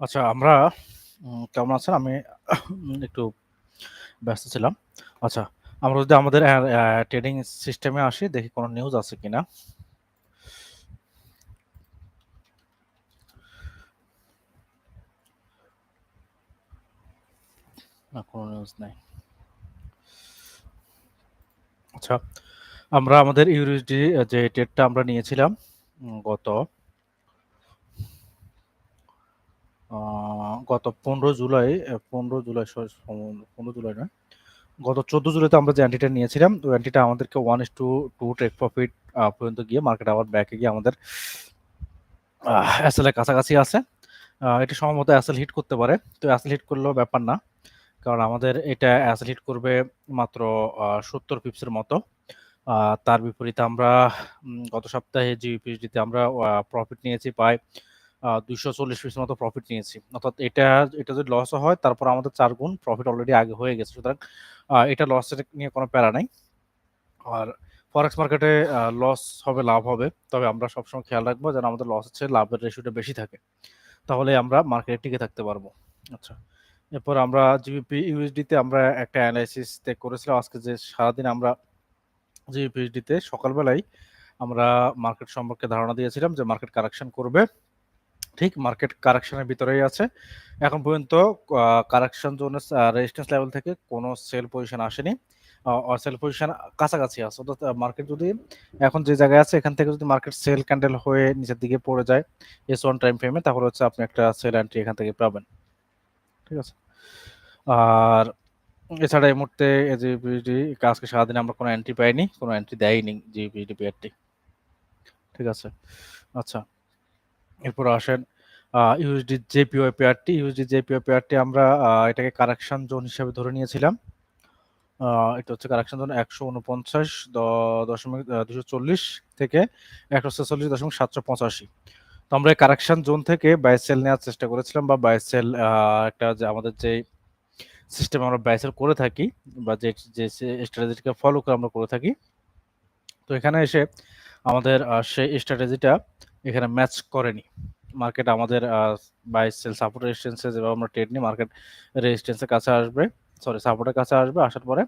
আচ্ছা আমরা কেমন আছেন? আমি একটু ব্যস্ত ছিলাম। আচ্ছা, আমরা যদি আমাদের ট্রেডিং সিস্টেমে আসি, দেখি কোনো নিউজ আছে কিনা? না, কোন নিউজ নাই। আচ্ছা, আমরা আমাদের USD যে ট্রেডটা আমরা নিয়েছিলাম গত আ গত ১৫ জুলাই পনেরো জুলাই পনেরো জুলাই নয়। গত ১৪ জুলাইতে আমরা যে এন্ট্রিটা নিয়েছিলাম, ওই এন্ট্রিটা আমাদেরকে 1:2 টেক প্রফিট পর্যন্ত গিয়ে মার্কেট আবার ব্যাকে গিয়ে আমাদের আহ এসএল এর কাছাকাছি আছে। এটা সম্ভবত এসএল হিট করতে পারে। তো এসএল হিট করলেও ব্যাপার না। কারণ আমাদের এটা অ্যাসেল হিট করবে মাত্র সত্তর ৭০ পিপসের মতো। তার বিপরীতে আমরা গত সপ্তাহে জিবিপিএসডি তে আমরা প্রফিট নিয়েছি প্রায় আ ২৪০ পিপসের মতো প্রফিট নিয়েছি। অর্থাৎ এটা এটা যদি লসও হয় তারপর আমাদের ৪ গুণ প্রফিট অলরেডি আগে হয়ে গেছে। সুতরাং এটা লসের নিয়ে কোনো প্যারা নাই। আর ফরেক্স মার্কেটে লস হবে, লাভ হবে। তবে আমরা সবসময় খেয়াল রাখব যেন আমাদের লস চেয়ে লাভের রেশিওটা বেশি থাকে। তাহলে আমরা মার্কেটে টিকে থাকতে পারব। আচ্ছা। এরপর আমরা জিবিপি ইউএসডি তে আমরা একটা এনালাইসিস তে করেছিলাম আজকে যে সারাদিন আমরা জিবিপিএসডি তে সকালবেলায় আমরা মার্কেট সম্পর্কে ধারণা দিয়েছিলাম যে মার্কেট কারেকশন করবে। ঠিক মার্কেট কারেকশন এর ভিতরেই আছে। এখন পর্যন্ত কারেকশন জোনের রেজিস্ট্যান্স লেভেল থেকে কোনো সেল পজিশন আসেনি। সেল পজিশন কাছাকাছি আছে। অর্থাৎ মার্কেট যদি এখন যে জায়গায় আছে, এখান থেকে যদি মার্কেট সেল ক্যান্ডেল হয়ে নিচের দিকে পড়ে যায় S1 টাইম ফ্রেমে তাহলে হচ্ছে আপনি একটা সেল এন্ট্রি এখান থেকে পাবেন। ঠিক আছে? আর এছাড়া এই মুহূর্তে জিবিপিএসডি আজকে সারাদিনে আমরা কোনো এন্ট্রি পাইনি। কোন এন্ট্রি দেয়নি জিবিপিএসডি পেয়ারটি। ঠিক আছে? আচ্ছা। এরপর আসেন USD JPY pair. USD JPY pair আমরা এটাকে কারেকশন জোন হিসেবে ধরে নিয়েছিলাম। এটা হচ্ছে কারেকশন জোন ১৪৯ দ, দশমিক দুশো চল্লিশ থেকে ১৪৬.৭৮৫। তো আমরা এই কারেকশন জোন থেকে বাই সেল নেওয়ার চেষ্টা করেছিলাম বা বাই সেল একটা যে আমাদের যে সিস্টেম আমরা বাই সেল করে থাকি বা যে যে স্ট্র্যাটেজিকে ফলো করে আমরা করে থাকি। তো এখানে এসে আমাদের সেই স্ট্র্যাটেজিটা এখানে ম্যাচ করেনি। মার্কেট আমাদের বাই সেল সাপোর্ট রেজিস্ট্যান্স যেভাবে আমরা ট্রেড নিই মার্কেট রেজিস্ট্যান্স এর কাছে আসবে। সরি সাপোর্টের কাছে আসবে। আসার পরে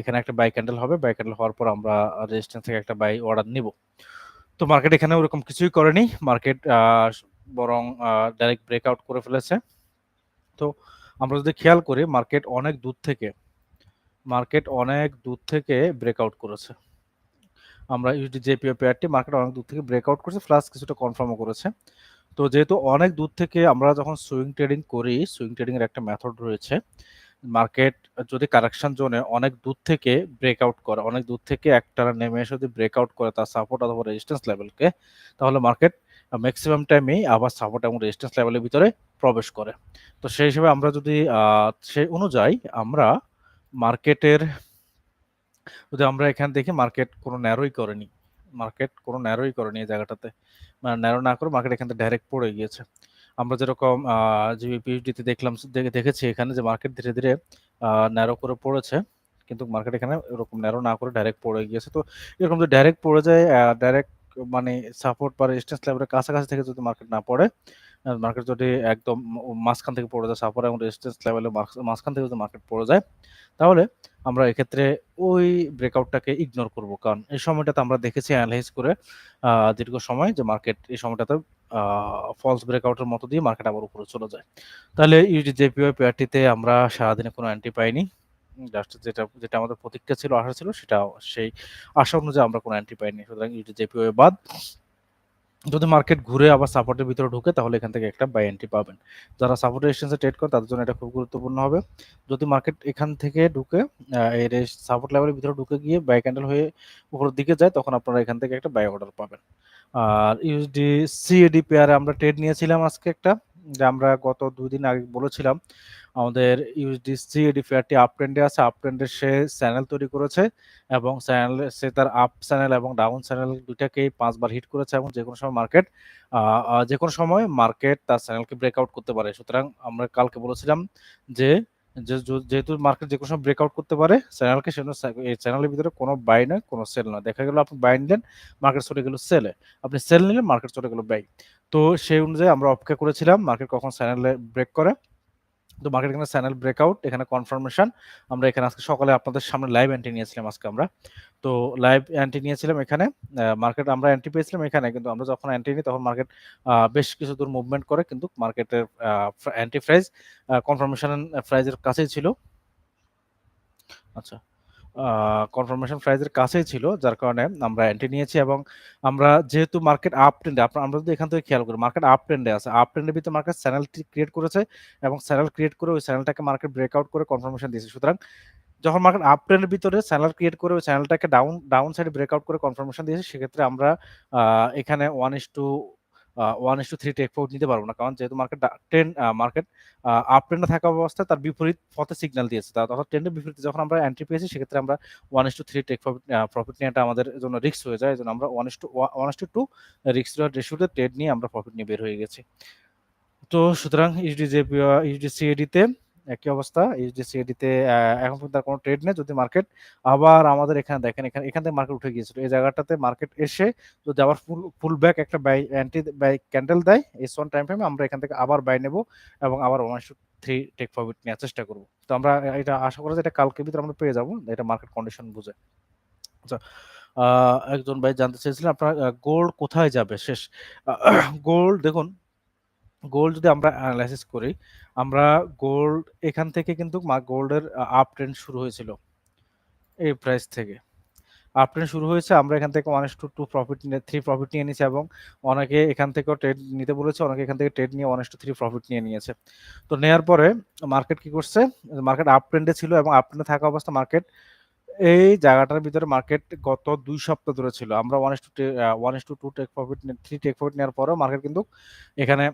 এখানে একটা বাই ক্যান্ডেল হবে। বাই ক্যান্ডেল হওয়ার পর আমরা রেজিস্ট্যান্স থেকে একটা বাই অর্ডার নিব। তো মার্কেট এখানে ওরকম কিছুই করেনি। মার্কেট বরং ডাইরেক্ট ব্রেকআউট করে ফেলেছে। তো আমরা যদি খেয়াল করি মার্কেট অনেক দূর থেকে মার্কেট অনেক দূর থেকে ব্রেকআউট করেছে। আমরা ইউএসডি জেপিওয়াই পেয়ারটি মার্কেট অনেক দূর থেকে ব্রেকআউট করেছে প্লাস কিছুটা কনফার্মও করেছে। তো যেহেতু অনেক দূর থেকে আমরা যখন সুইং ট্রেডিং করি, সুইং ট্রেডিং এর একটা মেথড রয়েছে। মার্কেট যদি কারেকশন জোনে অনেক দূর থেকে ব্রেকআউট করে, অনেক দূর থেকে একটা নেমে এসে যদি ব্রেকআউট করে তার সাপোর্ট অথবা রেজিস্ট্যান্স লেভেলকে তাহলে মার্কেট ম্যাক্সিমাম টাইমেই আবার সাপোর্ট এবং রেজিস্ট্যান্স লেভেলের ভিতরে প্রবেশ করে। তো সেই হিসেবে আমরা যদি সেই অনুযায়ী আমরা মার্কেটের যদি আমরা এখানে দেখি মার্কেট কোনো ন্যারোই করেনি। মার্কেট কোনো ন্যারোই করেনি এই জায়গাটাতে। মানে ন্যারো না করে মার্কেট এখান থেকে ডাইরেক্ট পড়ে গিয়েছে। আমরা যেরকম আ জিবিপিএসডি তে দেখলাম দেখেছি এখানে যে মার্কেট ধীরে, ধীরে ন্যারো করে পড়েছে। কিন্তু মার্কেট এখানে এরকম ন্যারো না করে ডাইরেক্ট পড়ে গিয়েছে। তো এরকম যদি ডাইরেক্ট পড়ে যায় ডাইরেক্ট মানে সাপোর্ট বা রেজিস্ট্যান্স লেভেলের কাছাকাছি থেকে যদি মার্কেট না পড়ে, মার্কেট যদি একদম মাঝখান থেকে পড়ে যায় সাপোর্ট এবং রেজিস্ট্যান্স লেভেলে মাঝখান থেকে যদি মার্কেট পড়ে যায়, তাহলে আমরা এক্ষেত্রে ওই ব্রেকআউটটাকে ইগনোর করব। কারণ এই সময়টাতে আমরা দেখেছি এনালাইজ করে দীর্ঘ সময় যে মার্কেট এই সময়টাতে ফলস ব্রেকআউটের মতো দিয়ে মার্কেট আবার উপরে চলে যায়। তাহলে ইউএসডি জেপিওয়াই পেয়ারটিতে আমরা সারাদিনে কোনো অ্যান্টি পাইনি। জাস্ট যেটা যেটা আমাদের প্রতিক্রিয়া ছিল, আশা ছিল সেটা সেই আশা অনুযায়ী আমরা কোনো অ্যান্টি পাইনি। সুতরাং ইউএসডি জেপিওয়াই বাদ। যদি মার্কেট ঘুরে আবার সাপোর্টের ভিতরে ঢুকে, তাহলে এখান থেকে একটা বাই এন্ট্রি পাবেন। যারা সাপোর্ট রেজিস্ট্যান্স ট্রেড করে, তাদের জন্য এটা খুব গুরুত্বপূর্ণ হবে। যদি মার্কেট এখান থেকে ঢুকে এর সাপোর্ট লেভেলের ভিতরে ঢুকে গিয়ে বাই ক্যান্ডেল হয়ে উপরের দিকে যায়, তখন আপনারা এখান থেকে একটা বাই অর্ডার পাবেন। আর ইউএসডি সিএডি পেয়ারে আমরা ট্রেড নিয়েছিলাম আজকে একটা যে আমরা গত দুদিন আগে বলেছিলাম, আমাদের ইউএসডিসি এডি ফেয়ারটি আপ ট্রেন্ডে আছে আপ ট্রেন্ডে সে চ্যানেল তৈরি করেছে এবং চ্যানেল সে তার আপ চ্যানেল এবং ডাউন চ্যানেল দুইটাকেই পাঁচবার হিট করেছে এবং যে কোনো সময় মার্কেট যে কোনো সময় মার্কেট তার চ্যানেলকে ব্রেকআউট করতে পারে। সুতরাং আমরা কালকে বলেছিলাম যে যেহেতু মার্কেট যে কোনো সময় ব্রেকআউট করতে পারে চ্যানেলকে সেজন্য এই চ্যানেলের ভিতরে কোনো বাই নয়, কোনো সেল নয়। দেখা গেল আপনি বাই নিলেন মার্কেট চলে গেল সেলে আপনি সেল নিলেন মার্কেট চলে গেল বাই তো সেই অনুযায়ী আমরা অপেক্ষা করেছিলাম মার্কেট কখন চ্যানেলে ব্রেক করে। তো মার্কেট এখানে চ্যানেল ব্রেকআউট এখানে কনফার্মেশন আমরা এখানে আজকে সকালে আপনাদের সামনে লাইভ এন্ট্রি নিয়েছিলাম আজকে আমরা। তো লাইভ এন্ট্রি নিয়েছিলাম এখানে। মার্কেট আমরা এন্ট্রি পেয়েছিলাম এখানে, কিন্তু আমরা যখন এন্ট্রি নিই তখন মার্কেট বেশ কিছু দূর মুভমেন্ট করে, কিন্তু মার্কেটের এন্ট্রি প্রাইস কনফার্মেশন প্রাইজের কাছেই ছিল। আচ্ছা। কনফার্মেশন প্রাইজের কাছেই ছিল, যার কারণে আমরা এন্ট্রি নিয়েছি এবং আমরা যেহেতু মার্কেট আপ ট্রেন্ডে আমরা যদি এখান থেকে খেয়াল করি মার্কেট আপ ট্রেন্ডে আছে। আপ ট্রেন্ডের ভিতরে মার্কেট চ্যানেলটি ক্রিয়েট করেছে এবং চ্যানেল ক্রিয়েট করে ওই চ্যানেলটাকে মার্কেট ব্রেকআউট করে কনফার্মেশন দিয়েছে। সুতরাং যখন মার্কেট আপ ট্রেন্ডের ভিতরে চ্যানেল ক্রিয়েট করে ওই চ্যানেলটাকে ডাউন ডাউন সাইডে ব্রেকআউট করে কনফার্মেশন দিয়েছে, সেক্ষেত্রে আমরা এখানে one is two one is two three take four নিতে পারব না। কারণ যেহেতু মার্কেট ট্রেন মার্কেট আপ ট্রেন্ডে থাকা অবস্থায় তার বিপরীত পথে সিগন্যাল দিয়েছে। তার অর্থাৎ ট্রেন্ডের বিপরীতে যখন আমরা এন্ট্রি পেয়েছি, সেক্ষেত্রে আমরা one is two three take profit profit নেওয়াটা আমাদের জন্য রিস্ক হয়ে যায়। জন্য আমরা one is two one is two two risk রেশিওতে trade নিয়ে আমরা প্রফিট নিয়ে বের হয়ে গেছি। তো সুতরাং ইউডি জেপি ইউডি সিএডিতে একই অবস্থা এইচডিসিএডিতে এখন পর্যন্ত কোনো ট্রেড নেই। যদি মার্কেট আবার আমাদের এখানে দেখেন, এখানে, এখান থেকে মার্কেট উঠে গিয়েছিল। এই জায়গাটাতে মার্কেট এসে যদি আবার ফুল ফুল ব্যাক একটা বাই অ্যান্টি বাই ক্যান্ডেল দেয় এস ওয়ান টাইম ফ্রেমে আমরা এখান থেকে আবার বাই নেব এবং আবার ওয়ান থ্রি টেক প্রফিট নেওয়ার চেষ্টা করব। তো আমরা এটা আশা করা যে এটা কালকে ভিতরে আমরা পেয়ে যাব, এটা মার্কেট কন্ডিশন বুঝে। আচ্ছা একজন ভাই জানতে চেয়েছিলেন, আপনার গোল্ড কোথায় যাবে? শেষ গোল্ড দেখুন গোল্ড যদি আমরা অ্যানালাইসিস করি আমরা গোল্ড এখান থেকে কিন্তু গোল্ডের আপ ট্রেন্ড শুরু হয়েছিল। এই প্রাইস থেকে। আপ ট্রেন্ড শুরু হয়েছে, আমরা এখান থেকে one two two profit three profit নিয়ে নিয়েছি এবং অনেকে এখান থেকেও ট্রেড নিতে বলেছে, অনেকে এখান থেকে ট্রেড নিয়ে ওয়ান টু থ্রি প্রফিট নিয়ে নিয়েছে। তো নেওয়ার পরে মার্কেট কি করছে? মার্কেট আপ ট্রেন্ডে ছিল এবং আপ ট্রেন্ডে থাকা অবস্থা মার্কেট এই জায়গাটার ভিতরে মার্কেট গত দুই সপ্তাহ ধরে ছিল। আমরা one two one two two take profit three take profit নেওয়ার পরেও মার্কেট কিন্তু এখানে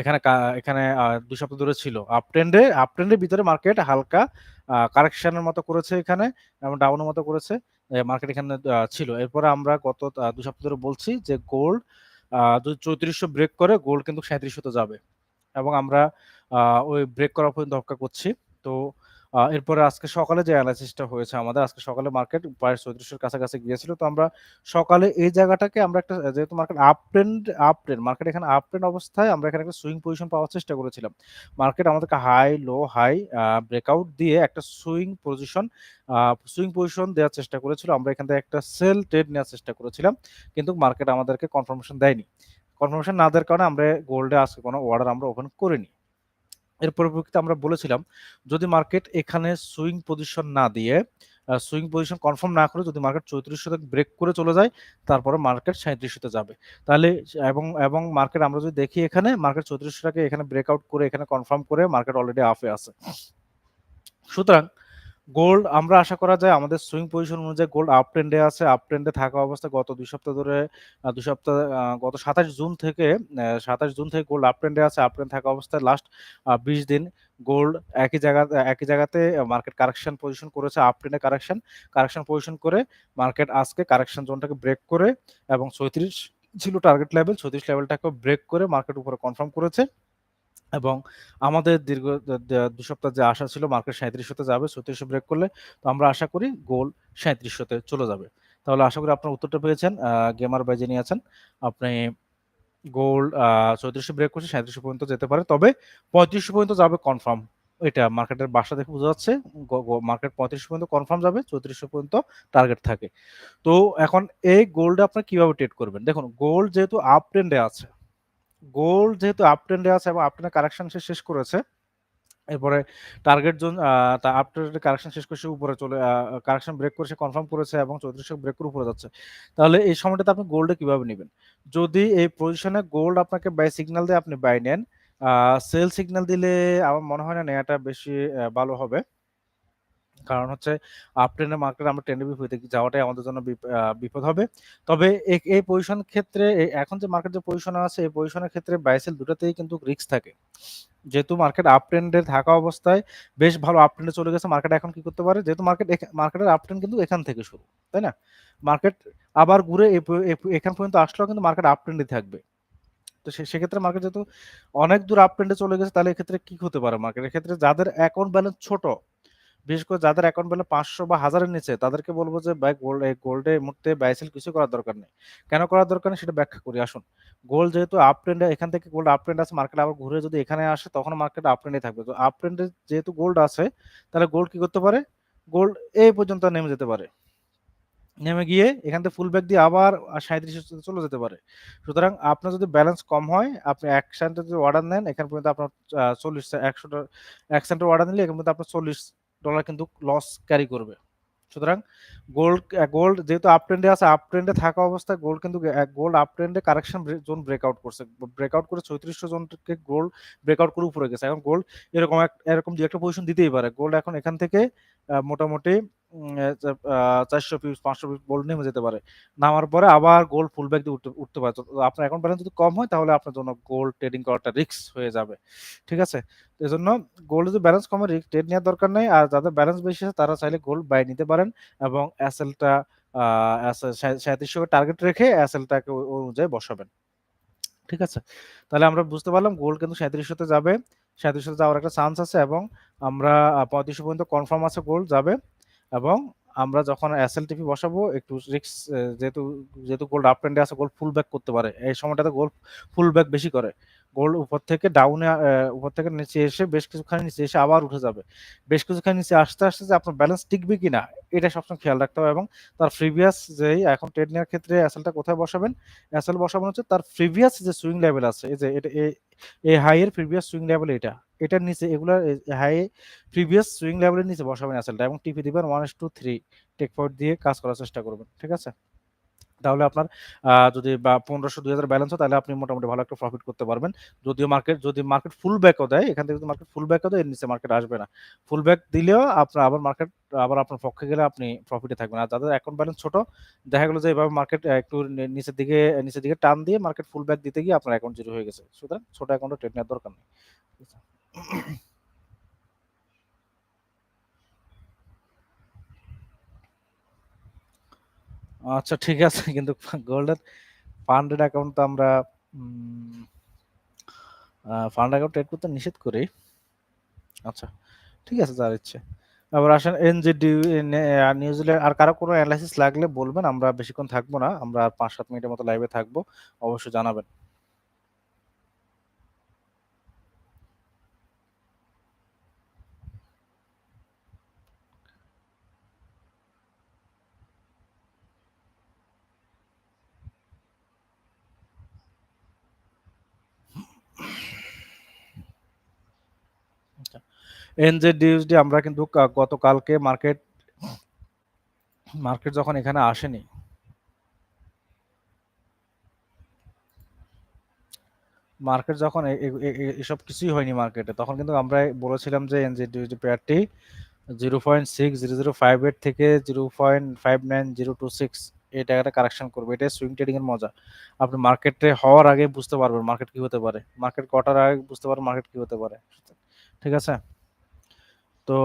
এখানে এখানে দুই সপ্তাহ ধরে ছিল। আপ ট্রেন্ডে আপ ট্রেন্ডের ভিতরে মার্কেট হালকা কারেকশনের মতো করেছে এখানে, এবং ডাউনের মতো করেছে মার্কেট এখানে ছিল। এরপরে আমরা গত দুই সপ্তাহ ধরে বলছি যে গোল্ড চৌত্রিশশো ব্রেক করে গোল্ড কিন্তু সাঁত্রিশশোতে যাবে। এবং আমরা ওই ব্রেক করার পর্যন্ত অপেক্ষা করছি। তো এরপরে আজকে সকালে যে অ্যানালাইসিসটা হয়েছে আমাদের, আজকে সকালে মার্কেট প্রায় চৌত্রিশের কাছাকাছি গিয়েছিল। তো আমরা সকালে এই জায়গাটাকে আমরা একটা, যেহেতু market up trend up trend market এখানে আপ ট্রেন্ড অবস্থায় আমরা এখানে একটা সুইং পজিশন পাওয়ার চেষ্টা করেছিলাম। মার্কেট আমাদেরকে হাই লো হাই ব্রেকআউট দিয়ে একটা সুইং পজিশন সুইং পজিশন দেওয়ার চেষ্টা করেছিল। আমরা এখান থেকে একটা সেল ট্রেড নেওয়ার চেষ্টা করেছিলাম, কিন্তু মার্কেট আমাদেরকে কনফার্মেশন দেয়নি। কনফার্মেশন না দেওয়ার কারণে আমরা গোল্ডে আজকে কোনো অর্ডার আমরা ওপেন করিনি। এর পরিপ্রেক্ষিতে আমরা বলেছিলাম, যদি মার্কেট এখানে সুইং পজিশন না দিয়ে সুইং পজিশন কনফার্ম না করে যদি মার্কেট চৌত্রিশশো থেকে ব্রেক করে চলে যায়, তারপরে মার্কেট সাঁত্রিশশোতে যাবে। তাহলে এবং এবং মার্কেট আমরা যদি দেখি এখানে মার্কেট চৌত্রিশশোটাকে এখানে ব্রেকআউট করে, এখানে কনফার্ম করে মার্কেট অলরেডি আফে আছে। সুতরাং গোল্ড আমরা আশা করা যায় আমাদের সুইং পজিশন অনুযায়ী গোল্ড আপ ট্রেন্ডে আছে আপ ট্রেন্ডে থাকা অবস্থা গত দুই সপ্তাহ ধরে দুই সপ্তাহ গত সাতাশ জুন থেকে সাতাশ জুন থেকে গোল্ড আপ ট্রেন্ডে আছে আপ ট্রেন্ড থাকা অবস্থায় লাস্ট বিশ দিন গোল্ড একই জায়গা, একই জায়গাতে মার্কেট কারেকশন পজিশন করেছে আপ ট্রেন্ডে কারেকশন কারেকশন পজিশন করে মার্কেট আজকে কারেকশন জোনটাকে ব্রেক করে এবং ছয়ত্রিশ ছিল টার্গেট লেভেল ছত্রিশ লেভেলটাকে ব্রেক করে মার্কেট উপরে কনফার্ম করেছে। এবং আমাদের দীর্ঘ দু সপ্তাহ যে আশা ছিল মার্কেট সাঁত্রিশশোতে যাবে, ছত্রিশশো ব্রেক করলে তো আমরা আশা করি গোল সাঁত্রিশশোতে চলে যাবে। তাহলে আশা করি আপনার উত্তরটা পেয়েছেন গেমার বাই যিনি আছেন, আপনি গোল চৌত্রিশশো ব্রেক করছে, সাঁত্রিশশো পর্যন্ত যেতে পারে। তবে পঁয়ত্রিশশো পর্যন্ত যাবে কনফার্ম এটা মার্কেটের বাসা দেখে বোঝা যাচ্ছে মার্কেট পঁয়ত্রিশ পর্যন্ত কনফার্ম যাবে চৌত্রিশশো পর্যন্ত টার্গেট থাকে। তো এখন এই গোল্ডে আপনার কীভাবে ট্রেড করবেন? দেখুন গোল্ড যেহেতু আপ ট্রেন্ডে আছে গোল্ড যেহেতু আপ ট্রেন্ডে আছে এবং আপ ট্রেন্ডে কারেকশন সে শেষ করেছে, এরপরে টার্গেট জোন আপ ট্রেন্ডে কারেকশন শেষ করে উপরে চলে কারেকশন ব্রেক করে সে কনফার্ম করেছে এবং চৌত্রিশশো ব্রেক করে উপরে যাচ্ছে। তাহলে এই সময়টাতে আপনি গোল্ডে কীভাবে নেবেন? যদি এই পজিশনে গোল্ড আপনাকে বাই সিগন্যাল দিয়ে আপনি বাই নেন সেল সিগন্যাল দিলে আমার মনে হয় না নেওয়াটা বেশি ভালো হবে। কারণ হচ্ছে আপ ট্রেন্ডে মার্কেট আমরা ট্রেন্ডের বিপরীতে যাওয়াটাই আমাদের জন্য বিপদ হবে। তবে এই পজিশন ক্ষেত্রে এখন যে মার্কেট যে পজিশন আছে, এই পজিশনের ক্ষেত্রে বাইসেল দুটাতেই কিন্তু রিস্ক থাকে। যেহেতু মার্কেট আপ ট্রেন্ডে থাকা অবস্থায় বেশ ভালো আপ ট্রেন্ডে চলে গেছে মার্কেট এখন কি করতে পারে? যেহেতু মার্কেট মার্কেটের আপ ট্রেন্ড কিন্তু এখান থেকে শুরু, তাই না? মার্কেট আবার ঘুরে এখান পর্যন্ত আসলেও কিন্তু মার্কেট আপ ট্রেন্ডে থাকবে। তো সেক্ষেত্রে মার্কেট যেহেতু অনেক দূর আপ ট্রেন্ডে চলে গেছে, তাহলে এক্ষেত্রে কি হতে পারে মার্কেটের ক্ষেত্রে যাদের অ্যাকাউন্ট ব্যালেন্স ছোট বিশেষ করে যাদের অ্যাকাউন্ট ব্যালেন্স পাঁচশো বা হাজারের নিচে, তাদেরকে বলব যে, ভাই গোল্ড গোল্ডে মুহূর্তে বাইসেল কিছু করার দরকার নেই। কেন করার দরকার নেই? সেটা ব্যাখ্যা করি। আসুন। গোল্ড যেহেতু আপ ট্রেন্ডে এখান থেকে গোল্ড আপ ট্রেন্ড আছে মার্কেট আবার ঘুরে যদি এখানে আসে, তখন মার্কেট আপ ট্রেন্ডে থাকবে। তো আপ ট্রেন্ডে যেহেতু গোল্ড আছে, তাহলে গোল্ড কি করতে পারে? গোল্ড এই পর্যন্ত নেমে যেতে পারে। নেমে গিয়ে এখান থেকে ফুল ব্যাক দিয়ে আবার সাঁত্রিশ চলে যেতে পারে। সুতরাং আপনার যদি ব্যালেন্স কম হয়, আপনি এক সেন্টের যদি অর্ডার নেন, এখান পর্যন্ত আপনার চল্লিশ একশোটা এক সেন্টের অর্ডার নিলে এখান পর্যন্ত আপনার চল্লিশ ডলার কিন্তু লস ক্যারি করবে। সুতরাং গোল্ড গোল্ড যেহেতু আপ ট্রেন্ডে আছে আপ ট্রেন্ডে থাকা অবস্থায় গোল্ড কিন্তু গোল্ড আপ ট্রেন্ডে কারেকশন জোন ব্রেকআউট করছে। ব্রেকআউট করে ছয়ত্রিশশো জনকে গোল্ড ব্রেকআউট করে উপরে গেছে। এখন গোল্ড এরকম এরকম যে একটা পজিশন দিতেই পারে। গোল্ড এখন এখান থেকে মোটামুটি চারশো পিস পাঁচশো পিস গোল্ড নেমে যেতে পারে। নামার পরে আবার গোল ফুল ব্যাক দিয়ে উঠতে উঠতে পারে। আপনার অ্যাকাউন্ট ব্যালেন্স যদি কম হয়, তাহলে আপনার জন্য গোল্ড ট্রেডিং করাটা রিস্ক হয়ে যাবে। ঠিক আছে? এই জন্য গোল্ড যদি ব্যালেন্স কমে রিক্স ট্রেড নেওয়ার দরকার নেই। আর যাদের ব্যালেন্স বেশি আছে, তারা চাইলে গোল্ড বাই নিতে পারেন এবং এসএলটা সাঁত্রিশশো টার্গেট রেখে এসএলটাকে অনুযায়ী বসাবেন। ঠিক আছে? তাহলে আমরা বুঝতে পারলাম গোল্ড কিন্তু সাঁত্রিশশোতে যাবে। সাঁত্রিশশোতে যাওয়ার একটা চান্স আছে এবং আমরা পঁয়ত্রিশশো পর্যন্ত কনফার্ম আছে গোল্ড যাবে। এবং আমরা যখন এসএলটিপি বসাবো, একটু রিক্স যেহেতু যেহেতু গোল্ড আপ ট্রেন্ডে আছে গোল্ড ফুল ব্যাক করতে পারে। এই সময়টাতে গোল্ড ফুল ব্যাক বেশি করে। গোল্ড উপর থেকে ডাউনে উপর থেকে নিচে এসে বেশ কিছুখানি নিচে এসে আবার উঠে যাবে। বেশ কিছুখানি নিচে আসতে আসতে যে আপনার ব্যালেন্স টিকবে কিনা এটা সবসময় খেয়াল রাখতে হবে এবং তার প্রিভিয়াস যেই এখন ট্রেড নেওয়ার ক্ষেত্রে অ্যাসেলটা কোথায় বসাবেন? অ্যাসেল বসাবেন হচ্ছে তার প্রিভিয়াস যে সুইং লেভেল আছে, এই যে এটা এই হাই এর প্রিভিয়াস সুইং লেভেল এটা, এটার নিচে এগুলো হাই প্রিভিয়াস সুইং লেভেলের নিচে বসাবেন অ্যাসেলটা এবং টিপি দিবেন one two three take point দিয়ে কাজ করার চেষ্টা করবেন, ঠিক আছে? তাহলে আপনার যদি বা পনেরোশো দুই হাজার ব্যালেন্স হয়, তাহলে আপনি মোটামুটি ভালো একটা প্রফিট করতে পারবেন। যদিও মার্কেট যদি মার্কেট ফুল ব্যাকও দেয়, এখান থেকে যদি মার্কেট ফুল ব্যাকও দেয়, এর নিচে মার্কেট আসবে না। ফুল ব্যাক দিলেও আপনার আবার মার্কেট আবার আপনার পক্ষে গেলে আপনি প্রফিটে থাকবেন। আর যাদের অ্যাকাউন্ট ব্যালেন্স ছোট, দেখা গেলো যে এভাবে মার্কেট একটু নিচের দিকে নিচের দিকে টান দিয়ে মার্কেট ফুল ব্যাক দিতে গিয়ে আপনার অ্যাকাউন্ট জিরো হয়ে গেছে। সুতরাং ছোট অ্যাকাউন্টে ট্রেড নেওয়ার দরকার নেই। আচ্ছা ঠিক আছে, কিন্তু গোল্ডের ফান্ডেড অ্যাকাউন্ট তো আমরা ফান্ড অ্যাকাউন্ট ট্রেড করতে নিষেধ করি। আচ্ছা ঠিক আছে যার ইচ্ছে। আবার আসেন, এনজিডি নিউজিল্যান্ড আর কারও কোনো অ্যানালাইসিস লাগলে বলবেন, আমরা বেশিক্ষণ থাকব না, আমরা পাঁচ সাত মিনিটের মতো লাইভে থাকব, অবশ্যই জানাবেন। এনজেডিউসডি আমরা কিন্তু গতকালকে মার্কেট মার্কেট যখন এখানে আসেনি মার্কেট যখন এসব কিছুই হয়নি মার্কেটে তখন কিন্তু আমরা বলেছিলাম যে NZDUSD পেয়ারটি zero point six zero zero five eight থেকে zero point five nine zero two six এই টাকাটা কারেকশন করবে। এটাই সুইং ট্রেডিং এর মজা। আপনি মার্কেটে হওয়ার আগে বুঝতে পারবেন মার্কেট কি হতে পারে। মার্কেট কটার আগে বুঝতে পারবেন মার্কেট কি হতে পারে। ঠিক আছে? তো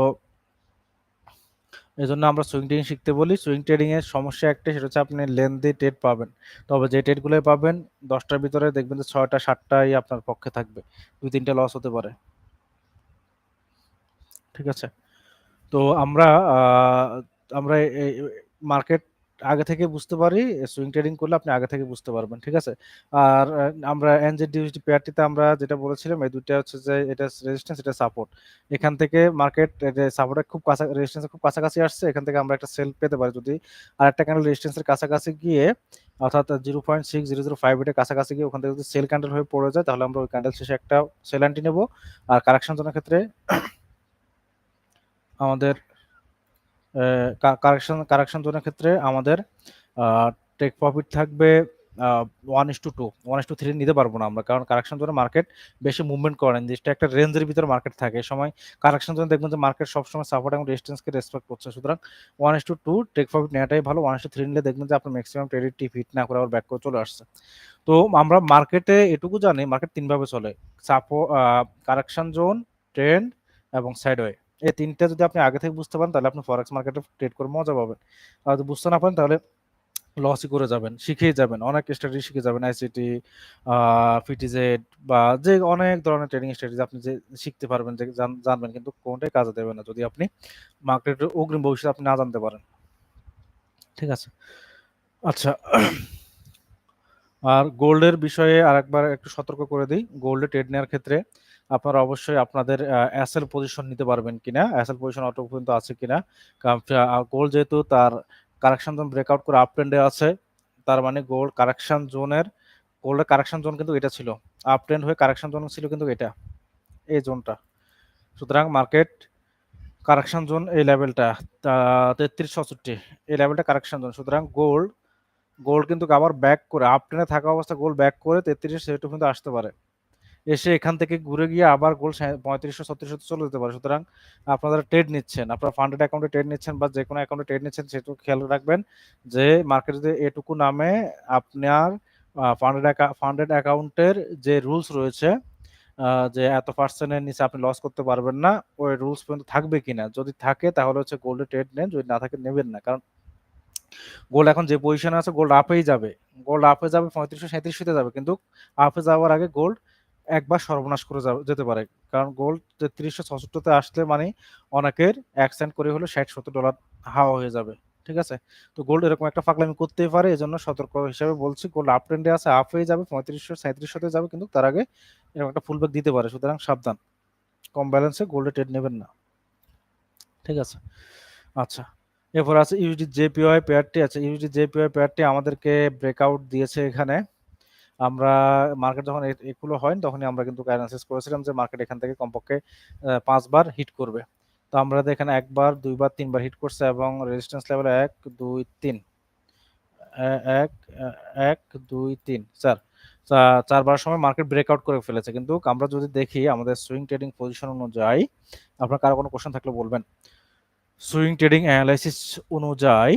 এই জন্য আমরা সুইং ট্রেডিং শিখতে বলি। সুইং ট্রেডিংয়ের সমস্যা একটা, সেটা হচ্ছে আপনি লেন্দি ট্রেড পাবেন। তবে যে ট্রেডগুলোই পাবেন, দশটার ভিতরে দেখবেন যে ছয়টা, সাতটাই আপনার পক্ষে থাকবে। দুই, তিনটা লস হতে পারে। ঠিক আছে? তো আমরা আমরা মার্কেট আগে থেকে বুঝতে পারি সুইং ট্রেডিং করলে আপনি আগে থেকে বুঝতে পারবেন, ঠিক আছে? আর আমরা এনজেডিউসডি পেয়ারটিতে আমরা যেটা বলেছিলাম, এই দুইটা হচ্ছে যে এটা রেজিস্ট্যান্স এটা সাপোর্ট এখান থেকে মার্কেট সাপোর্টের খুব কাছা রেজিস্ট্যান্সের খুব কাছাকাছি আসছে, এখান থেকে আমরা একটা সেল পেতে পারি যদি আর একটা ক্যান্ডেল রেজিস্ট্যান্সের কাছাকাছি গিয়ে, অর্থাৎ zero point six zero zero five এর কাছাকাছি গিয়ে ওখান থেকে যদি সেল ক্যান্ডেল হয়ে পড়ে যায়, তাহলে আমরা ওই ক্যান্ডেল শেষে একটা সেল অ্যান্টি নেব। আর কারেকশন জনের ক্ষেত্রে আমাদের কারেকশন কারেকশন জোনের ক্ষেত্রে আমাদের টেক প্রফিট থাকবে one is to two one is to three নিতে পারব না আমরা। কারণ কারেকশন জোনে মার্কেট বেশি মুভমেন্ট করে না। যেটা একটা রেঞ্জের ভিতরে মার্কেট থাকে। সময় কারেকশন জোনে দেখবেন যে মার্কেট সবসময় সাপোর্ট এবং রেজিস্ট্যান্সকে রেসপেক্ট করছে। সুতরাং one is to two take profit নেওয়াটাই ভালো। ওয়ান ইস টু থ্রি নিলে দেখবেন যে আপনার ম্যাক্সিমাম ট্রেডিটি ফিট না করে আবার ব্যাক করে চলে আসছে। তো আমরা মার্কেটে এটুকু জানি মার্কেট তিনভাবে চলে। সাপো কারেকশন জোন ট্রেন্ড এবং সাইডওয়ে এই তিনটা যদি আপনি আগে থেকে বুঝতে পারেন, তাহলে আপনি ফরেক্স মার্কেটে ট্রেড করে মজা পাবেন। আর যদি বুঝতে না পারেন, তাহলে লসই করে যাবেন, শিখেই যাবেন। অনেক স্ট্র্যাটেজি শিখে যাবেন আইসিটি ফিটিজেড বা যে অনেক ধরনের ট্রেডিং স্ট্র্যাটেজি আপনি যে শিখতে পারবেন, যে জানবেন, কিন্তু কোনটাই কাজে দেবে না যদি আপনি মার্কেটের অগ্রিম ভবিষ্যৎ আপনি না জানতে পারেন। ঠিক আছে? আচ্ছা। আর গোল্ডের বিষয়ে আরেকবার একটু সতর্ক করে দিই। গোল্ডে ট্রেড নেওয়ার ক্ষেত্রে আপনারা অবশ্যই আপনাদের অ্যাসেল পজিশন নিতে পারবেন কিনা অ্যাসেল পজিশন অটো পর্যন্ত আছে কিনা। গোল্ড যেহেতু তার কারেকশন জোন ব্রেকআউট করে আপ ট্রেন্ডে আছে, তার মানে গোল্ড কারেকশন জোনের গোল্ডের কারেকশন জোন কিন্তু এটা ছিল। আপ ট্রেন্ড হয়ে কারেকশন জোন ছিল কিন্তু এটা, এই জোনটা সুতরাং মার্কেট কারেকশন জোন এই লেভেলটা তেত্রিশ ছষট্টি এই লেভেলটা কারেকশন জোন সুতরাং গোল্ড গোল্ড কিন্তু আবার ব্যাক করে আপ ট্রেনে থাকা অবস্থা গোল্ড ব্যাক করে তেত্রিশ সেটু কিন্তু আসতে পারে। এসে এখান থেকে ঘুরে গিয়ে আবার গোল পঁয়ত্রিশশো, ছত্রিশশো চলে যেতে পারে। সুতরাং আপনারা ট্রেড নিচ্ছেন, আপনার ফান্ডেড অ্যাকাউন্টে ট্রেড নিচ্ছেন বা যে কোনো অ্যাকাউন্টে ট্রেড নিচ্ছেন, সেটু খেয়াল রাখবেন যে মার্কেট যদি এটুকু নামে আপনার ফান্ডেড ফান্ডেড অ্যাকাউন্টের যে রুলস রয়েছে যে এত পার্সেন্টের নিচে আপনি লস করতে পারবেন না, ওই রুলস পর্যন্ত থাকবে কিনা? যদি থাকে তাহলে হচ্ছে গোল্ডে ট্রেড নেন, যদি না থাকে নেবেন না। কারণ গোল্ড এখন যে পজিশনে আছে গোল্ড আপেই যাবে। গোল্ড আপে যাবে, পঁয়ত্রিশশো সাঁত্রিশশোতে যাবে। কিন্তু আপে যাওয়ার আগে গোল্ড একবার সর্বনাশ করে যেতে পারে। কারণ গোল্ড তেত্রিশশো ছষট্টিতে আসলে মানে অনেকের অ্যাক্সেন্ট করে হলে ষাট, সত্তর ডলার হাওয়া হয়ে যাবে, ঠিক আছে? তো গোল্ড এরকম একটা ফাঁকলামি করতেই পারে এই জন্য সতর্ক হিসাবে বলছি গোল্ড আপ ট্রেন্ডে আছে আপ হয়ে যাবে, পঁয়ত্রিশশো সাঁত্রিশশোতে যাবে, কিন্তু তার আগে এরকম একটা ফুলব্যাক দিতে পারে, সুতরাং সাবধান। কম ব্যালেন্সে গোল্ডে ট্রেড নেবেন না। ঠিক আছে? আচ্ছা এরপর আছে ইউজি জেপিওয়াই পেয়ারটি আছে। ইউজি জেপিওয়াই পেয়ারটি আমাদেরকে ব্রেকআউট দিয়েছে এখানে। আমরা মার্কেট যখন এগুলো হয়, তখনই আমরা কিন্তু অ্যানালাইসিস করেছিলাম যে মার্কেট এখান থেকে কমপক্ষে পাঁচবার হিট করবে। তো আমরা এখানে একবার, দুইবার, তিনবার হিট করছে এবং রেজিস্ট্যান্স লেভেল এক, দুই, তিন। এক এক, দুই, তিন। স্যার চারবার সময় মার্কেট ব্রেকআউট করে ফেলেছে। কিন্তু আমরা যদি দেখি, আমাদের সুইং ট্রেডিং পজিশন অনুযায়ী, আপনার কারও কোনো কোশ্চেন থাকলে বলবেন। সুইং ট্রেডিং অ্যানালাইসিস অনুযায়ী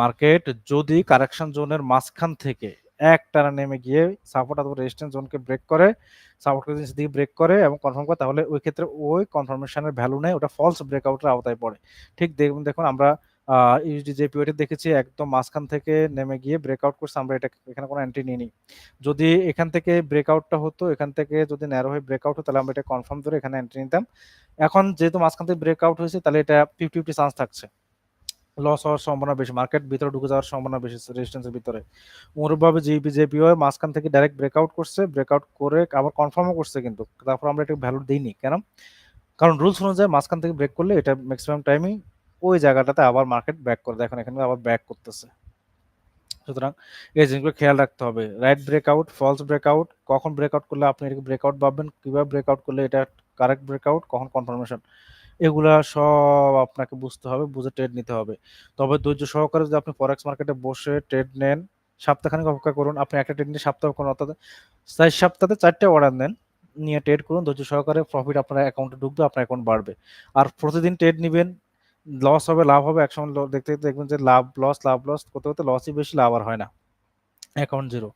মার্কেট যদি কারেকশন জোনের মাঝখান থেকে এক টানা নেমে গিয়ে সাপোর্ট অথবা রেজিস্ট্যান্স জোনকে ব্রেক করে সাপোর্ট রেজিস্ট্যান্স দিয়ে ব্রেক করে এবং কনফার্ম করে, তাহলে ওই ক্ষেত্রে ওই কনফার্মেশনের ভ্যালু নেই ওটা ফলস ব্রেকআউটের আওতায় পড়ে। ঠিক দেখুন দেখুন আমরা ইউএসডি জেপিওটি দেখেছি, একদম মাঝখান থেকে নেমে গিয়ে ব্রেকআউট করছে, আমরা এটা এখানে কোনো এন্ট্রি নিইনি। যদি এখান থেকে ব্রেকআউটটা হতো, এখান থেকে যদি ন্যারো হয়ে ব্রেকআউট হতো, তাহলে আমরা এটা কনফার্ম করে এখানে এন্ট্রি নিতাম। এখন যেহেতু মাঝখান থেকে ব্রেকআউট হয়েছে, তাহলে এটা ফিফটি ফিফটি চান্স থাকছে। লস হওয়ার সম্ভাবনা বেশি মার্কেট ভিতরে ঢুকে যাওয়ার সম্ভাবনা বেশি রেজিস্ট্যান্সের ভিতরে। অনুরূপভাবে জিপি জেপিও মাঝখান থেকে ডাইরেক্ট ব্রেকআউট করছে ব্রেকআউট করে আবার কনফার্মও করছে কিন্তু, তারপর আমরা এটা ভ্যালু দিইনি, কেন? কারণ রুলস অনুযায়ী মাঝখান থেকে ব্রেক করলে এটা ম্যাক্সিমাম টাইমই ওই জায়গাটাতে আবার মার্কেট ব্যাক করে দেখুন এখানে আবার ব্যাক করতেছে। সুতরাং এই জিনিসগুলো খেয়াল রাখতে হবে। রাইট ব্রেকআউট ফলস ব্রেকআউট কখন ব্রেকআউট করলে আপনি এটাকে ব্রেকআউট পাবেন কীভাবে ব্রেকআউট করলে এটা কারেক্ট ব্রেকআউট কখন কনফার্মেশন এগুলা সব আপনাকে বুঝতে হবে, বুঝে ট্রেড নিতে হবে। তবে ধৈর্য সহকারে যদি আপনি ফরেক্স মার্কেটে বসে ট্রেড নেন, সপ্তাহখানিক অপেক্ষা করুন, আপনি একটা ট্রেড নিয়ে সপ্তাহ করুন অর্থাৎ চার সপ্তাহে চারটে অর্ডার নেন, নিয়ে ট্রেড করুন, ধৈর্য সহকারে প্রফিট আপনার অ্যাকাউন্টে ঢুকবে, আপনার অ্যাকাউন্ট বাড়বে। আর প্রতিদিন ট্রেড নেবেন লস হবে, লাভ হবে, একসময় দেখতে দেখতে দেখবেন যে লাভ লস লাভ লস করতে করতে লসই বেশি, লাভ আর হয় না। অ্যাকাউন্ট জিরো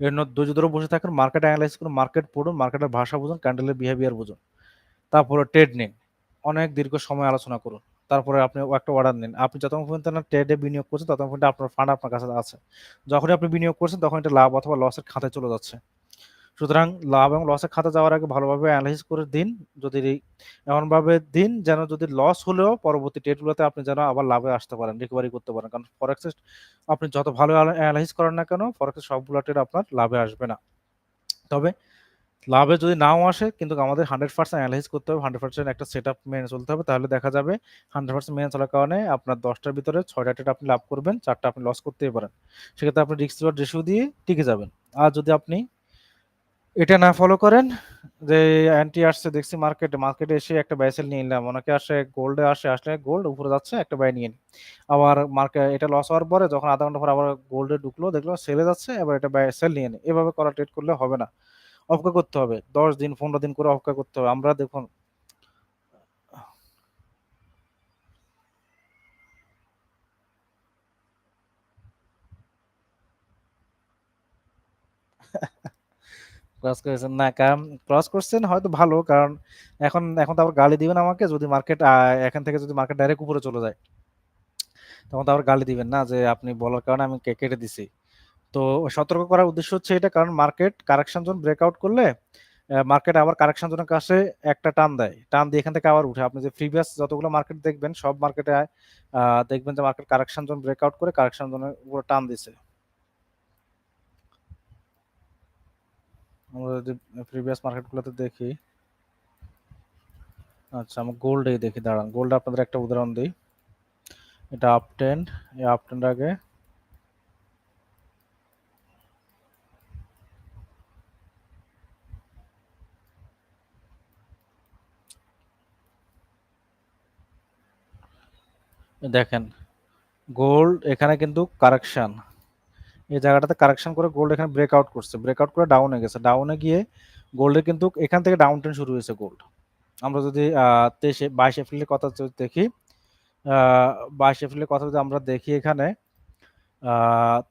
এর জন্য ধৈর্য ধরে বসে থাকুন মার্কেট অ্যানালাইসিস করুন মার্কেট পড়ুন মার্কেটের ভাষা বুঝুন ক্যান্ডেলের বিহেভিয়ার বুঝুন। তারপরে ট্রেড নিন। অনেক দীর্ঘ সময় আলোচনা করুন। তারপরে আপনি একটা অর্ডার নিন। আপনি যতক্ষণ পর্যন্ত না ট্রেডে বিনিয়োগ করছেন, ততক্ষণ পর্যন্ত আপনার ফান্ড আপনার কাছে আছে। যখনই আপনি বিনিয়োগ করছেন, তখন এটা লাভ অথবা লসের খাতায় চলে যাচ্ছে। সুতরাং লাভ এবং লসের খাতা যাওয়ার আগে ভালোভাবে অ্যানালাইসিস করে দিন। যদি এমনভাবে দিন যেন যদি লস হলেও পরবর্তী ট্রেডগুলোতে আপনি যেন আবার লাভে আসতে পারেন রিকভারি করতে পারেন। কারণ ফরেক্সে আপনি যত ভালো অ্যানালাইসিস করেন না কেন ফরেক্সের সবগুলো ট্রেড আপনার লাভে আসবে না। তবে লাভে যদি নাও আসে, কিন্তু আমাদের হান্ড্রেড পার্সেন্ট অ্যানালাইজ করতে হবে হান্ড্রেড পার্সেন্ট একটা সেট আপ মেনে চলতে হবে, তাহলে দেখা যাবে হান্ড্রেড পার্সেন্ট মেনে চলার কারণে আপনার দশটার ভিতরে ছয়টা ট্রেড আপনি লাভ করবেন, চারটা আপনি লস করতেই পারেন। সেক্ষেত্রে আপনি রিক্স রেশিও দিয়ে টিকে যাবেন। আর যদি আপনি এটা না ফলো করেন, যে অ্যান্টি আসছে, দেখছি মার্কেটে মার্কেটে এসে একটা বাই সেল নিয়ে নিলাম, অনেকে আসে গোল্ডে আসে, আসলে গোল্ড উপরে যাচ্ছে, একটা বাই নিয়ে আবার মার্কেট এটা লস হওয়ার পরে যখন আধা ঘণ্টা পর আবার গোল্ডে ঢুকলো, দেখল সেলে যাচ্ছে, এবার এটা বাই সেল নিয়ে নি এভাবে করা ট্রেড করলে হবে না। অপেক্ষা করতে হবে। দশ দিন, পনেরো দিন করে অপেক্ষা করতে হবে। আমরা দেখুন ক্রস করেছেন। না, কারণ ক্রস করছেন হয়তো ভালো, কারণ এখন এখন তো আবার গালি দিবেন আমাকে, যদি মার্কেট এখান থেকে যদি মার্কেট ডাইরেক্ট উপরে চলে যায়, তখন তো আবার গালি দিবেন না যে, আপনি বলার কারণে আমি কেটে দিছি। তো সতর্ক করার উদ্দেশ্য হচ্ছে এটা, কারণ মার্কেট কারেকশন জোন ব্রেকআউট করলে মার্কেট আবার কারেকশন জোনের কাছে একটা টান দেয়। টান দিয়ে এখান থেকে আবার উঠে। আপনি যে প্রিভিয়াস যতগুলো মার্কেট দেখবেন, সব মার্কেটে দেখবেন যে মার্কেট কারেকশন জোন ব্রেকআউট করে কারেকশন জোনের উপরে টান দিছে। আমরা যদি প্রিভিয়াস মার্কেটগুলোতে দেখি আচ্ছা আমি গোল্ডেই দেখি, দাঁড়ান। গোল্ড আপনাদের একটা উদাহরণ দিই। এটা আপ এই আপ ট্রেন্ড আগে দেখেন গোল্ড এখানে কিন্তু কারেকশন এই জায়গাটাতে কারেকশন করে গোল্ড এখানে ব্রেকআউট করছে। ব্রেকআউট করে ডাউনে গেছে। ডাউনে গিয়ে গোল্ডের কিন্তু এখান থেকে ডাউন ট্রেন শুরু হয়েছে গোল্ড আমরা যদি তেইশে বাইশ এপ্রিলের কথা যদি দেখি বাইশ এপ্রিলের কথা যদি আমরা দেখি এখানে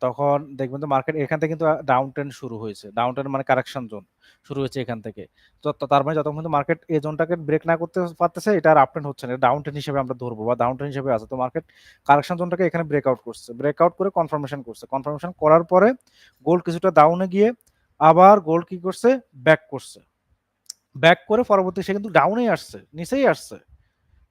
তখন দেখবেন তো মার্কেট এখান থেকে কিন্তু ডাউন ট্রেন্ড শুরু হয়েছে। ডাউন ট্রেন্ড মানে কারেকশন জোন শুরু হয়েছে এখান থেকে। তো তার মানে যতক্ষণ মার্কেট এই জোনটাকে ব্রেক না করতে পারতেছে, এটা আর আপ ট্রেন্ড হচ্ছে না। ডাউন ট্রেন্ড হিসেবে আমরা ধরবো বা ডাউন ট্রেন্ড হিসেবে আছে। তো মার্কেট কারেকশন জোনটাকে এখানে ব্রেকআউট করছে। ব্রেকআউট করে কনফার্মেশন করছে। কনফার্মেশন করার পরে গোল্ড কিছুটা ডাউনে গিয়ে আবার গোল্ড কি করছে? ব্যাক করছে। ব্যাক করে পরবর্তী সে কিন্তু ডাউনেই আসছে, নিচেই আসছে।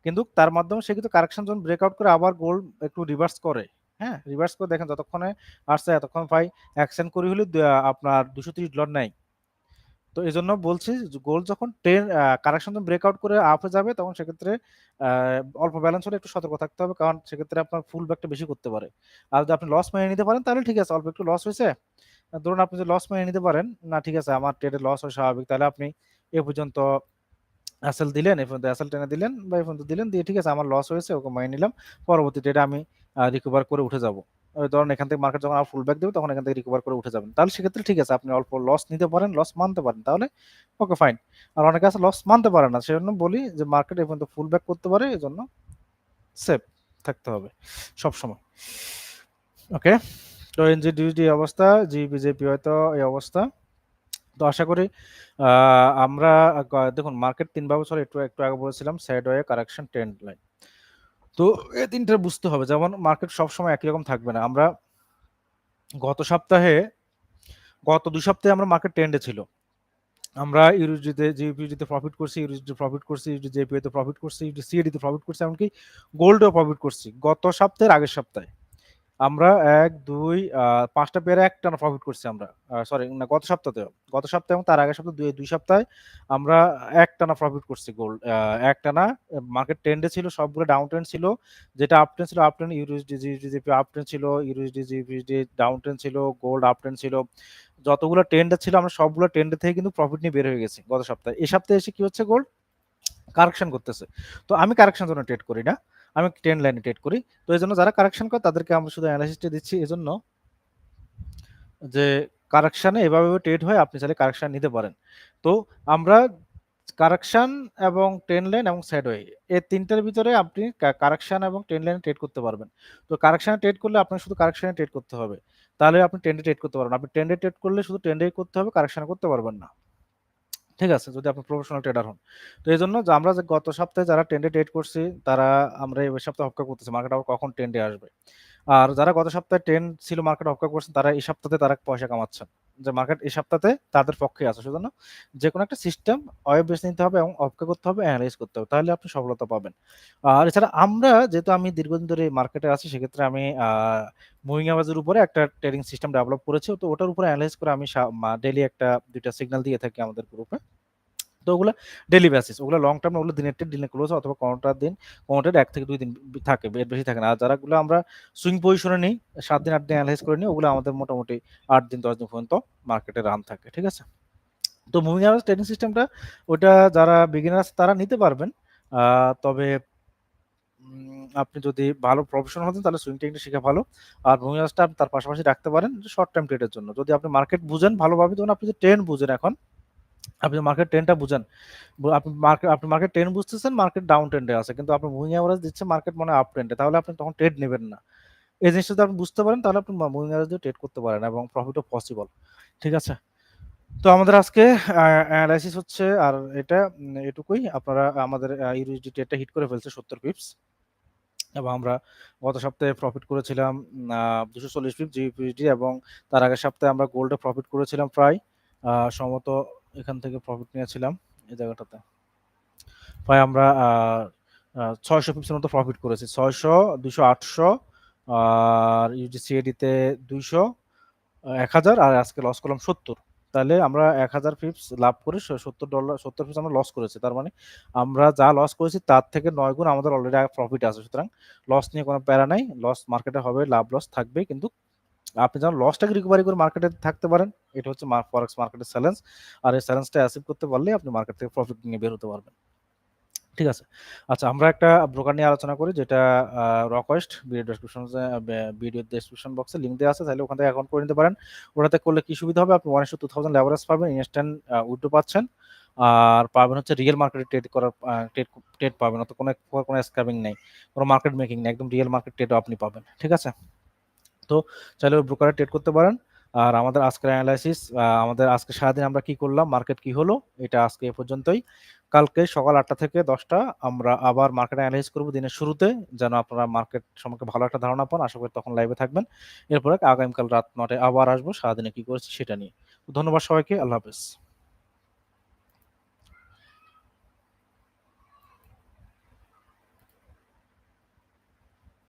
কিন্তু তার মাধ্যমে সে কিন্তু কারেকশন জোন ব্রেকআউট করে আবার গোল্ড একটু রিভার্স করে। হ্যাঁ রিভার্স করে দেখেন যতক্ষণে আসছে এতক্ষণ ভাই অ্যাকশন করি হলে আপনার দুশো তিরিশ ডলার নেয় তো এই জন্য বলছি গোল্ড যখন ট্রেন কারেকশন যখন ব্রেকআউট করে আপ হয়ে যাবে তখন সেক্ষেত্রে অল্প ব্যালেন্স হলে একটু সতর্ক থাকতে হবে কারণ সেক্ষেত্রে আপনার ফুল ব্যাকটা বেশি করতে পারে। আর যদি আপনি লস মেনে নিতে পারেন তাহলে ঠিক আছে, অল্প একটু লস হয়েছে, ধরুন আপনি যদি লস মেনে নিতে পারেন, না ঠিক আছে, আমার ট্রেডে লস হয় স্বাভাবিক, তাহলে আপনি এ পর্যন্ত অ্যাসেল দিলেন, এই পর্যন্ত অ্যাসেল টেনে দিলেন বা এ পর্যন্ত দিলেন, দিয়ে ঠিক আছে, আমার লস হয়েছে, ওকে মেনে নিলাম। পরবর্তী ট্রেডে আমি রিকভার করে উঠে যাব। ধরুন এখান থেকে মার্কেট যখন আর ফুল ব্যাক দেবে, তখন এখান থেকে রিকভার করে উঠে যাবেন। তাহলে সেক্ষেত্রে ঠিক আছে, আপনি অল্প লস নিতে পারেন লস মানতে পারেন, তাহলে ওকে ফাইন আর অনেকে আছে লস মানতে পারে না, সেজন্য বলি যে মার্কেট এ পর্যন্ত ফুল ব্যাক করতে পারে এই জন্য সেফ থাকতে হবে সব সময় ওকে তো এনজিডিউডি অবস্থা জি বিজেপি হয়তো এই অবস্থা। তো আশা করি আমরা দেখুন মার্কেট তিন বছর একটু একটু আগে বলেছিলাম side way correction trend line তো এই তিনটা বুঝতে হবে, যেমন মার্কেট সবসময় একই রকম থাকবে না। আমরা গত সপ্তাহে, গত দুই সপ্তাহে আমরা মার্কেট ট্রেন্ডে ছিল। আমরা ইউরোজিতে জিপিজিতে প্রফিট করছি ইউরোজিতে প্রফিট করছি জেপিএতে প্রফিট করছি সিএডিতে প্রফিট করছি, এমনকি গোল্ডেও প্রফিট করছি। গত সপ্তাহের আগের সপ্তাহে। আমরা এক, দুই পাঁচটা পেয়ারে একটানা প্রফিট করছি আমরা। সরি না, গত সপ্তাহে গত সপ্তাহে এবং তার আগের সপ্তাহে, দুই দুই সপ্তাহে আমরা একটানা প্রফিট করছি গোল্ড একটানা মার্কেট ট্রেন্ডে ছিল, সবগুলো ডাউন ট্রেন্ড ছিল। যেটা আপ ট্রেন্ড ছিল up trend EURUSD GDP up trend ছিল ইউরোসডি জিপিডি ডাউন ট্রেন্ড ছিল গোল্ড আপ ট্রেন্ড ছিল। যতগুলো ট্রেন্ডে ছিল, আমরা সবগুলো ট্রেন্ডে থেকে কিন্তু প্রফিট নিয়ে বের হয়ে গেছি গত সপ্তাহে। এই সপ্তাহে এসে কি হচ্ছে গোল্ড কারেকশন করতেছে। তো আমি কারেকশন জন্য ট্রেড করি না। আমি টেন লাইনে ট্রেড করি। তো এই জন্য যারা কারেকশন করে, তাদেরকে আমরা শুধু অ্যানালাইসিসটা দিচ্ছি। এই জন্য যে কারেকশানে এভাবে ট্রেড হয়, আপনি চাইলে কারেকশান নিতে পারেন। তো আমরা কারেকশন এবং টেন লাইন এবং ওয়ে এই তিনটার ভিতরে আপনি কারেকশন এবং টেন লাইনে ট্রেড করতে পারবেন। তো কারেকশানে ট্রেড করলে আপনার শুধু কারেকশানে ট্রেড করতে হবে। তাহলে আপনি টেন্ডে ট্রেড করতে পারবেন আপনি টেন্ডে ট্রেড করলে শুধু টেন্ডে করতে হবে কারেকশানে করতে পারবেন না। ঠিক আছে, যদি আপনি প্রফেশনাল ট্রেডার হন। তো এই জন্য যে আমরা যে গত সপ্তাহে যারা ট্রেন্ডে ট্রেড করছি, তারা আমরা এই সপ্তাহে অপেক্ষা করতেছি মার্কেট আবার কখন ট্রেন্ডে আসবে। আর যারা গত সপ্তাহে ট্রেন্ড ছিল মার্কেট অপেক্ষা করছেন, তারা এই সপ্তাহে তারা পয়সা কামাচ্ছেন। যে মার্কেট এই সপ্তাহে তাদের পক্ষে আছে। সেজন্য যে কোনো একটা সিস্টেম ওয়েব বেছে নিতে হবে এবং অপেক্ষা করতে হবে অ্যানালাইজ করতে হবে, তাহলে আপনি সফলতা পাবেন। আর এছাড়া আমরা যেহেতু আমি দীর্ঘদিন ধরে মার্কেটে আছি, সেক্ষেত্রে আমি মুভিং আওয়াজের উপরে একটা ট্রেডিং সিস্টেম ডেভেলপ করেছি। তো ওটার উপরে অ্যানালাইজ করে আমি ডেলি একটা দুইটা সিগন্যাল দিয়ে থাকি আমাদের গ্রুপে তো ওগুলো ডেলি বেসিস ওগুলো লং টার্ম ওগুলো দিনের ট্রেড দিনে ক্লোজ অথবা কোনোটার দিন কোনোটার এক থেকে দুই দিন থাকে এর বেশি থাকে না। আর যারাগুলো আমরা সুইং পজিশনে নিই, সাত দিন, আট দিন অ্যানালাইজ করে নিই ওগুলো আমাদের মোটামুটি আট দিন, দশ দিন পর্যন্ত মার্কেটে রান থাকে, ঠিক আছে? তো মুভিং অ্যাভারেজ ট্রেডিং সিস্টেমটা ওটা যারা বিগিনার্স তারা নিতে পারবেন। তবে আপনি যদি ভালো প্রফেশনাল হতেন, তাহলে সুইং টেকনিক শেখা ভালো। আর অ্যাভারেজটা আপনি তার পাশাপাশি রাখতে পারেন শর্ট টাইম ট্রেডের জন্য। যদি আপনি মার্কেট বুঝেন ভালোভাবে, তখন আপনি যে ট্রেন বুঝেন এখন। আপনি মার্কেট ট্রেনটা বুঝেন। আপনি মার্কেট আপনি মার্কেট ট্রেন বুঝতেছেন মার্কেট ডাউন ট্রেন্ডে আছে। কিন্তু আপনি মুভিং অ্যাভারেজ দিচ্ছে মার্কেট মনে আপ ট্রেন্ডে তাহলে আপনি তখন ট্রেড নেবেন না। এই জিনিসটা যদি আপনি বুঝতে পারেন, তাহলে আপনি মুভিং অ্যাভারেজ দিয়ে ট্রেড করতে পারেন এবং প্রফিটও পসিবল ঠিক আছে? তো আমাদের আজকে অ্যানালাইসিস হচ্ছে, আর এটা এটুকুই। আপনারা আমাদের ইউএসডি ট্রেডটা হিট করে ফেলছে সত্তর পিপস এবং আমরা গত সপ্তাহে প্রফিট করেছিলাম দুশো চল্লিশ পিপ জিপিডি এবং তার আগের সপ্তাহে আমরা গোল্ডে প্রফিট করেছিলাম প্রায় সম্ভবত এখান থেকে প্রফিট নিয়েছিলাম এই জায়গাটাতে। প্রায় আমরা ছয়শো পিপসের মতো প্রফিট করেছি। ছয়শো দুশো আটশো, আর ইউজিসিএডিতে দুইশো, এক হাজার, আর আজকে লস করলাম সত্তর। তাহলে আমরা এক হাজার পিপস লাভ করে সত্তর ডলার সত্তর পিপস আমরা লস করেছি। তার মানে আমরা যা লস করেছি তার থেকে নয় গুণ আমাদের অলরেডি প্রফিট আছে। সুতরাং লস নিয়ে কোনো প্যারা নাই। লস মার্কেটে হবে, লাভ লস থাকবে, কিন্তু আপনি যেন লসটাকে রিকভারি করে মার্কেটে থাকতে পারেন, এটা হচ্ছে ফরেক্স মার্কেটের চ্যালেঞ্জ আর এই চ্যালেঞ্জটা অ্যাচিভ করতে পারলে আপনি মার্কেট থেকে প্রফিট নিয়ে বের হতে পারবেন। ঠিক আছে? আচ্ছা আমরা একটা ব্রোকার নিয়ে আলোচনা করি, যেটা রকয়েস্ট ভিডিও ডেসক্রিপশন ভিডিও ডেসক্রিপশন বক্সে লিঙ্ক দেওয়া আছে তাহলে ওখান থেকে অ্যাকাউন্ট করে নিতে পারেন। ওটাতে করলে কি সুবিধা হবে? আপনি ওয়ান টু থাউজেন্ড লেভারেজ পাবেন ইনস্ট্যান্ট উইড্রো পাচ্ছেন, আর পাবেন হচ্ছে রিয়েল মার্কেটে ট্রেড করার ট্রেড ট্রেড পাবেন, অত কোনো কোনো স্ক্যামিং নেই, কোনো মার্কেট মেকিং নেই, একদম রিয়েল মার্কেট ট্রেডও আপনি পাবেন। ঠিক আছে? তো চাইলে ওই ব্রোকারে ট্রেড করতে পারেন। আর আমাদের আজকের অ্যানালাইসিস আমাদের আজকে সারাদিন আমরা কি করলাম মার্কেট কি হলো, এটা আজকে এ পর্যন্তই। কালকে সকাল আটটা থেকে দশটা আমরা আবার মার্কেট অ্যানালাইসিস করব দিনের শুরুতে, যেন আপনারা মার্কেট সম্পর্কে ভালো একটা ধারণা পান। আশা করি তখন লাইভে থাকবেন। এরপরে আগামীকাল রাত নটায় আবার আসব, সারাদিনে কি করেছি সেটা নিয়ে। ধন্যবাদ সবাইকে, আল্লাহ হাফেজ।